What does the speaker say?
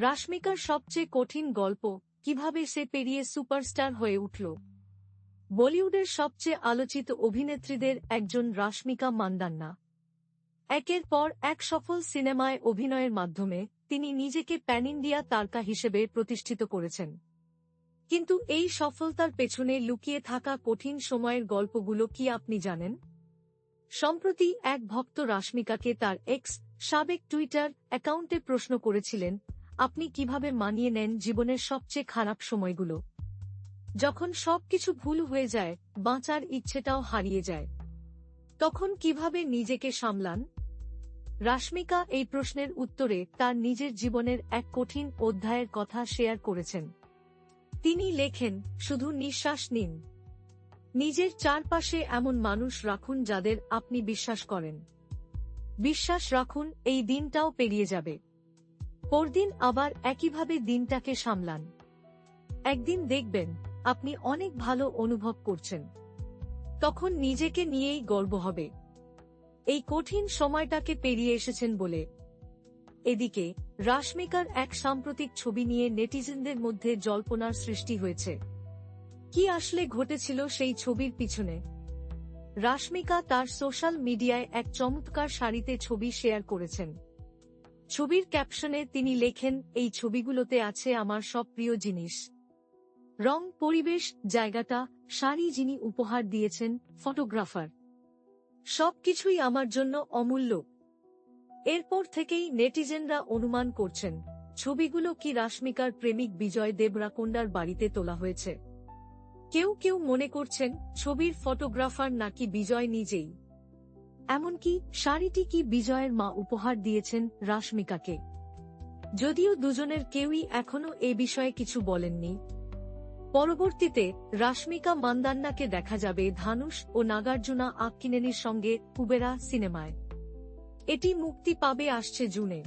রাশমিকার সবচেয়ে কঠিন গল্প, কীভাবে সে পেরিয়ে সুপারস্টার হয়ে উঠল। বলিউডের সবচেয়ে আলোচিত অভিনেত্রীদের একজন রাশমিকা মান্দান্না একের পর এক সফল সিনেমায় অভিনয়ের মাধ্যমে তিনি নিজেকে প্যান ইন্ডিয়া তারকা হিসেবে প্রতিষ্ঠিত করেছেন। কিন্তু এই সফলতার পেছনে লুকিয়ে থাকা কঠিন সময়ের গল্পগুলো কি আপনি জানেন? সম্প্রতি এক ভক্ত রাশমিকাকে তার এক্স সাবেক টুইটার অ্যাকাউন্টে প্রশ্ন করেছিলেন আপনি কীভাবে মানিয়ে নেন জীবনের সবচেয়ে খারাপ সময়গুলো? যখন সবকিছু ভুল হয়ে যায়, বাঁচার ইচ্ছেটাও হারিয়ে যায়। তখন কীভাবে নিজেকে সামলান? রাশমিকা এই প্রশ্নের উত্তরে তার নিজের জীবনের এক কঠিন অধ্যায়ের কথা শেয়ার করেছেন। তিনি লেখেন, শুধু নিঃশ্বাস নিন। নিজের চারপাশে এমন মানুষ রাখুন যাদের আপনি বিশ্বাস করেন। বিশ্বাস রাখুন, এই দিনটাও পেরিয়ে যাবে। পরদিন আবার একইভাবে দিনটাকে সামলান। একদিন দেখবেন, আপনি অনেক ভালো অনুভব করছেন। তখন নিজেকে নিয়েই গর্ব হবে। এই কঠিন সময়টাকে পেরিয়ে এসেছেন বলে। এদিকে, রাশমিকার এক সাম্প্রতিক ছবি নিয়ে নেটিজেনদের মধ্যে জল্পনার সৃষ্টি হয়েছে। কি আসলে ঘটেছিল সেই ছবির পিছনে? রাশমিকা তার সোশ্যাল মিডিয়ায় এক চমৎকার শাড়িতে ছবি শেয়ার করেছেন। ছবির ক্যাপশনে তিনি লেখেন, এই ছবিগুলোতে আছে আমার সব প্রিয় জিনিস। রং, পরিবেশ, জায়গাটা, শাড়ি যিনি উপহার দিয়েছেন, ফটোগ্রাফার। সবকিছুই আমার জন্য অমূল্য। এরপর থেকেই নেটিজেনরা অনুমান করছেন, ছবিগুলো কি রাশমিকার প্রেমিক বিজয় দেবরাকোন্ডার বাড়িতে তোলা হয়েছে। কেউ কেউ মনে করছেন, ছবির ফটোগ্রাফার নাকি বিজয় নিজেই। এমনকি শাড়িটি কি বিজয়ের মা উপহার দিয়েছেন রাশমিকাকে? যদিও দুজনের কেউই এখনও এ বিষয়ে কিছু বলেননি। পরবর্তীতে রাশমিকা মান্দান্নাকে দেখা যাবে ধানুষ ও নাগার্জুনা আক্কিনেনির সঙ্গে কুবেরা সিনেমায়। এটি মুক্তি পাবে আসছে জুনে।